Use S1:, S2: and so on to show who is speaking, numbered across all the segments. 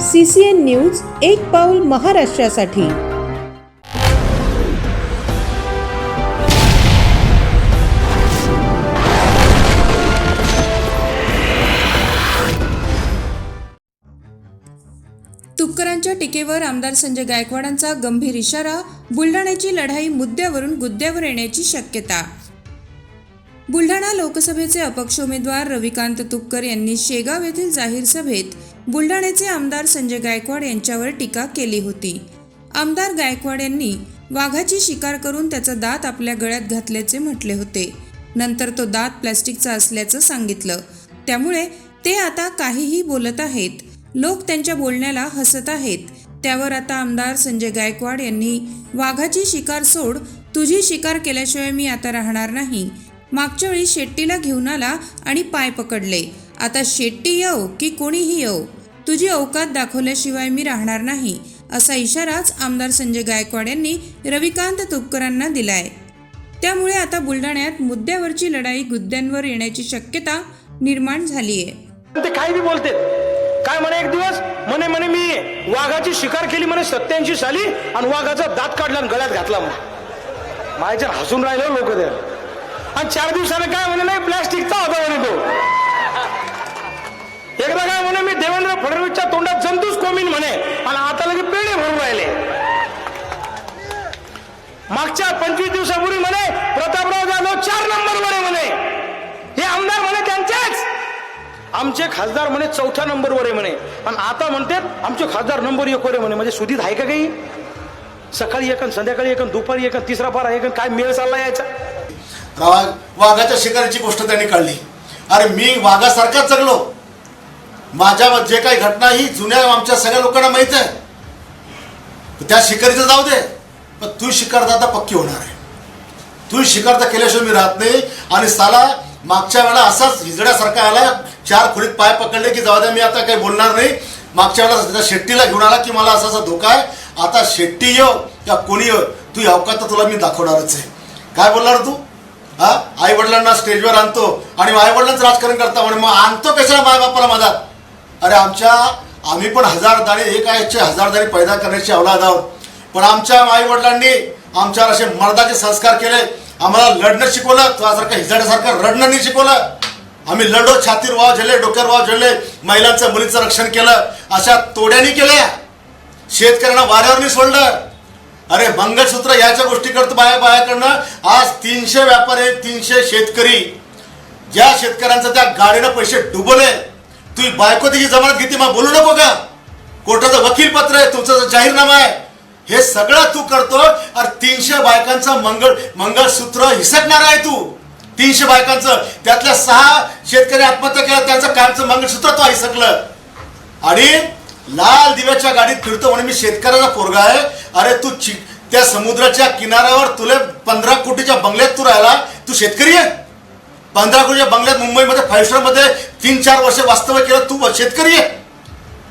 S1: C C N news एक पाऊल महाराष्ट्रासाठी.
S2: तुपकरांच्या टीकेवर आमदार संजय गायकवाडांचा गंभीर इशारा बुलढाण्याची लढाई मुद्द्यावरून गुद्द्यावर येण्याची शक्यता. बुलढाणा लोकसभेचे अपक्ष उमेदवार रविकांत तुपकर यांनी शेगाव येथील जाहीर सभेत बुलढाण्याचे आमदार संजय गायकवाड यांच्यावर टीका केली होती. आमदार गायकवाड यांनी वाघाची शिकार करून त्याचा दात आपल्या गळ्यात घातल्याचे म्हटले होते. नंतर तो दात प्लॅस्टिकचा असल्याचं सांगितलं. त्यामुळे ते आता काहीही बोलत आहेत. लोक त्यांच्या बोलण्याला हसत आहेत. त्यावर आता आमदार संजय गायकवाड यांनी वाघाची शिकार सोड तुझी शिकार केल्याशिवाय मी आता राहणार नाही. मागच्या वेळी शेट्टीला घेऊन आला आणि पाय पकडले. आता शेट्टी येऊ की कोणीही येऊ तुझी अवकात दाखवल्याशिवाय मी राहणार नाही असा इशाराच आमदार संजय गायकवाड यांनी रविकांत तुपकरांना दिलाय. त्यामुळे आता बुलढाण्यात मुद्द्यावरची लढाई गुद्द्यांवर येण्याची शक्यता निर्माण झाली आहे
S3: ते काही बी बोलते काय म्हणे एक दिवस? म्हणे म्हणे मी वाघाची शिकार केली म्हणे सत्याऐंशी साली आणि वाघाचा दात काढला आणि गळ्यात घातला म्हणे. माझ्या हसून राहिले लोक आणि चार दिवसाने काय मागच्या पंचवीस दिवसापूर्वी म्हणे प्रतापराव जाधव चार नंबरवर आहे म्हणे. हे आमदार म्हणे त्यांचेच. आमचे खासदार म्हणे चौथ्या नंबरवर आहे म्हणे. आणि आता म्हणतात आमचे खासदार नंबर एक वर आहे म्हणे. म्हणजे सुधीत आहे का काही? सकाळी एक संध्याकाळी एक दुपारी एक तिसरा पारा एक काय मेळ चालला यायचा?
S4: रावा वाघाच्या शिकारीची गोष्ट त्यांनी काढली अरे मी वाघासारखाच जगलो. माझ्या जे काही घटना ही जुन्या आमच्या सगळ्या लोकांना माहीत आहे. त्या शिकारीचं जाऊ दे. पण तू शिकारता आता पक्की होणार आहे. तू शिकारदा केल्याशिवाय मी राहत नाही. आणि साला मागच्या वेळेला असाच हिजड्यासारखा आला चार खोलीत पाय पकडले की जाऊ द्या मी आता काही बोलणार नाही. मागच्या वेळेला शेट्टीला घेऊन आला की मला असा असा धोका आहे. आता शेट्टी येऊ या कोणी येऊ तू अवकात तर तुला मी दाखवणारच आहे. काय बोलणार तू? हा? आई वडिलांना स्टेजवर आणतो आणि आई वडिलांचं राजकारण करता म्हणे मग आणतो कशाला माय बापाला मधात अरे आमच्या आम्ही पण हजार दाणे एकाचे हजार दाणे पैदा करण्याची अवलाद आहोत पण आमच्या आईवडिलांनी आमच्यावर असे मर्दाचे संस्कार केले. आम्हाला लढणं शिकवलं तुझ्यासारखं हिजाड्यासारखं रडणं नाही शिकवलं. आम्ही लढो छातीर वाव झेलले डोक्यावर वाव झेलले महिलांचं मुलीचं रक्षण केलं. अशा तोड्यानी केल्या. शेतकऱ्यांना वाऱ्यावर नाही सोडलं. अरे मंगळसूत्र याच्या गोष्टी करतो बाया बायाकडनं आज तीनशे व्यापारी तीनशे शेतकरी. ज्या शेतकऱ्यांचं त्या गाडीनं पैसे डुबवले तुम्ही बायको तिची जमानत घेते मग बोलू नको का कोर्टाचं वकील पत्र आहे तुमचं जाहीरनामा आहे. हे सगळं तू करतो अरे तीनशे बायकांचं मंगळ मंगळसूत्र हिसकणार आहे तू. तीनशे बायकांचं. त्यातल्या सहा शेतकरी आत्महत्या केला त्यांचं कामचं मंगळसूत्र तो हिसकलं. आणि लाल दिव्याच्या गाडीत फिरतो म्हणून मी शेतकऱ्याचा पोरगा आहे. अरे तू चि त्या समुद्राच्या किनाऱ्यावर तुला पंधरा कोटीच्या बंगल्यात तू राहिला. तू शेतकरी आहे? पंधरा कोटीच्या बंगल्यात मुंबईमध्ये फाईव्ह स्टारमध्ये तीन चार वर्ष वास्तव्य केलं तू शेतकरी आहे?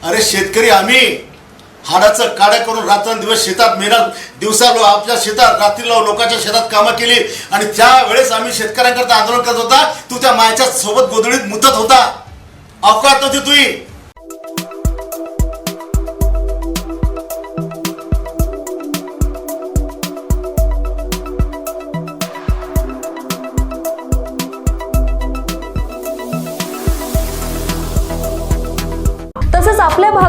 S4: अरे शेतकरी आम्ही. हाडाचं काड्या करून रात्रंदिवस शेतात मेहनत दिवसा लो आपल्या शेतात रात्रीला लोकांच्या शेतात कामं केली आणि त्यावेळेस आम्ही शेतकऱ्यांकरता आंदोलन करत होता. तू त्या मायाच्या सोबत गोधडीत मुदत होता. अवकाश नव्हती तुही